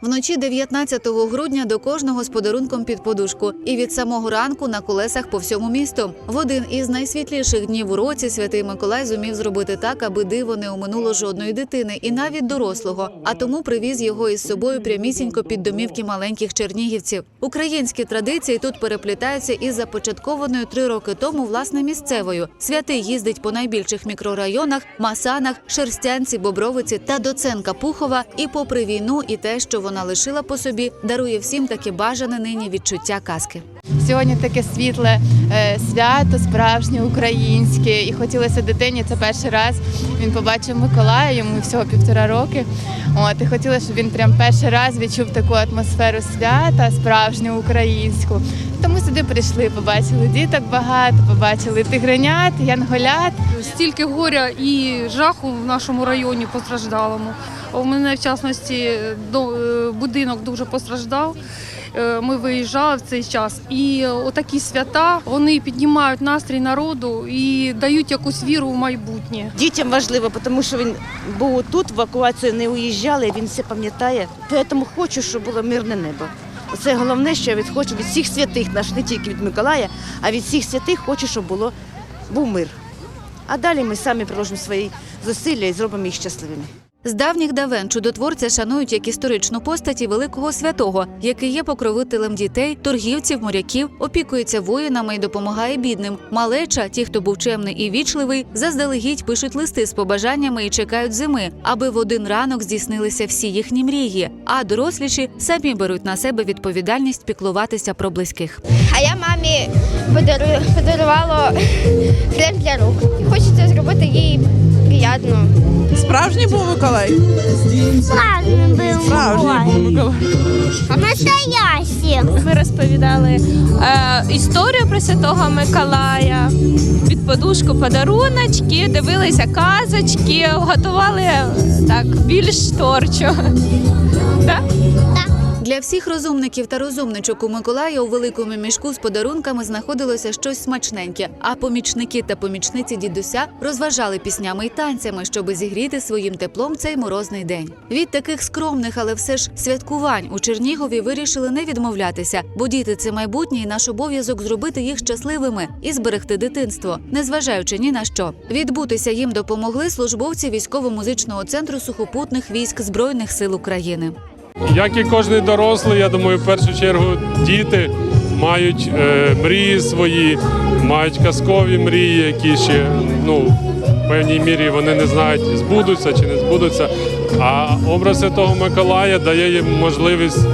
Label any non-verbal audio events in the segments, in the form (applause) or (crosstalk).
Вночі 19 грудня до кожного з подарунком під подушку, і від самого ранку на колесах по всьому місту. В один із найсвітліших днів у році святий Миколай зумів зробити так, аби диво не оминуло жодної дитини, і навіть дорослого. А тому привіз його із собою прямісінько під домівки маленьких чернігівців. Українські традиції тут переплітаються із започаткованою три роки тому власне місцевою. Святий їздить по найбільших мікрорайонах, Масанах, Шерстянці, Бобровиці та Доценка Пухова. І попри війну, і те, що вона лишила по собі, дарує всім таке бажане нині відчуття казки. Сьогодні таке світле е, свято, справжнє українське. І хотілося дитині це перший раз. Він побачив Миколая, йому всього півтора роки. От і хотілося, щоб він прям перший раз відчув таку атмосферу свята, справжню українську. Тому сюди прийшли, побачили діток багато, побачили тигренят, янголят. стільки горя і жаху в нашому районі постраждалому. У мене в частності е, будинок дуже постраждав. Е, Ми виїжджали в цей час, і отакі свята вони піднімають настрій народу і дають якусь віру в майбутнє. Дітям важливо, тому що він був тут, в евакуацію не уїжджали, він все пам'ятає. Тому хочу, щоб було мирне небо. Це головне, що я від хочу від всіх святих наших, не тільки від Миколая, а від всіх святих хочу, щоб було, був мир. А далі ми самі приложимо свої зусилля і зробимо їх щасливими. З давніх давен чудотворця шанують як історичну постать і великого святого, який є покровителем дітей, торгівців, моряків, опікується воїнами і допомагає бідним. Малеча, ті, хто був чемний і вічливий, заздалегідь пишуть листи з побажаннями і чекають зими, аби в один ранок здійснилися всі їхні мрії. А доросліші самі беруть на себе відповідальність піклуватися про близьких. А я мамі подарувала крем для рук. Хочеться зробити їй приємно. Справжній був Миколай? Був Справжній був Миколай. Настоящим. Ми розповідали е, історію про Святого Миколая, під подушку подаруночки, дивилися казочки, готували так більш творчо. (laughs) Да? Для всіх розумників та розумничок у Миколая у великому мішку з подарунками знаходилося щось смачненьке. А помічники та помічниці дідуся розважали піснями й танцями, щоби зігріти своїм теплом цей морозний день. Від таких скромних, але все ж святкувань у Чернігові вирішили не відмовлятися, бо діти це майбутнє, і наш обов'язок зробити їх щасливими і зберегти дитинство, незважаючи ні на що. Відбутися їм допомогли службовці військово-музичного центру сухопутних військ збройних сил України. Як і кожен дорослий, я думаю, в першу чергу діти мають е, мрії свої, мають казкові мрії, які ще ну, в певній мірі вони не знають, збудуться чи не збудуться. А образ Святого Миколая дає їм можливість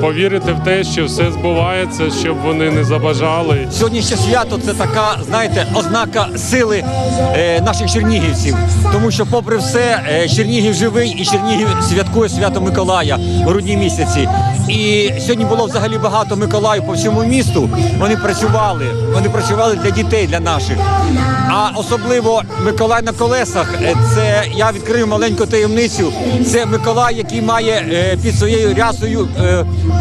повірити в те, що все збувається, щоб вони не забажали. Сьогоднішнє свято це така, знаєте, ознака сили е, наших чернігівців. Тому що, попри все, е, Чернігів живий і Чернігів святкує свято Миколая в грудні місяці. І сьогодні було взагалі багато Миколаїв по всьому місту. Вони працювали, вони працювали для дітей, для наших. А особливо Миколай на колесах. е, Це я відкрию маленьку таємницю. Це Миколай, який має під своєю рясою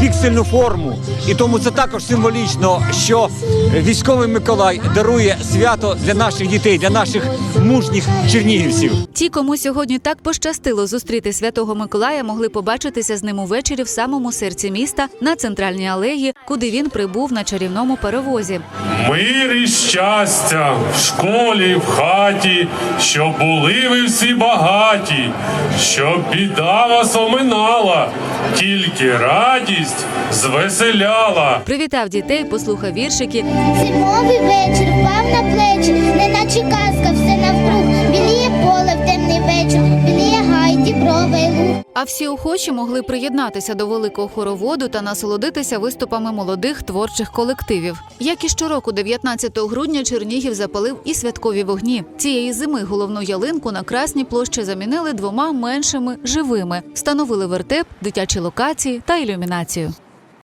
піксельну форму. І тому це також символічно, що військовий Миколай дарує свято для наших дітей, для наших мужніх чернігівців. Ті, кому сьогодні так пощастило зустріти святого Миколая, могли побачитися з ним увечері в самому серці міста на центральній алеї, куди він прибув на чарівному перевозі. Мир і щастя в школі, в хаті, щоб були ви всі багаті, щоб біда вас оминала, тільки радість звеселяла. Привітав дітей, послухав віршики Зимовий вечір впав А всі охочі могли приєднатися до великого хороводу та насолодитися виступами молодих творчих колективів. Як і щороку, 19 грудня Чернігів запалив і святкові вогні. Цієї зими головну ялинку на Красній площі замінили двома меншими живими, встановили вертеп, дитячі локації та ілюмінацію.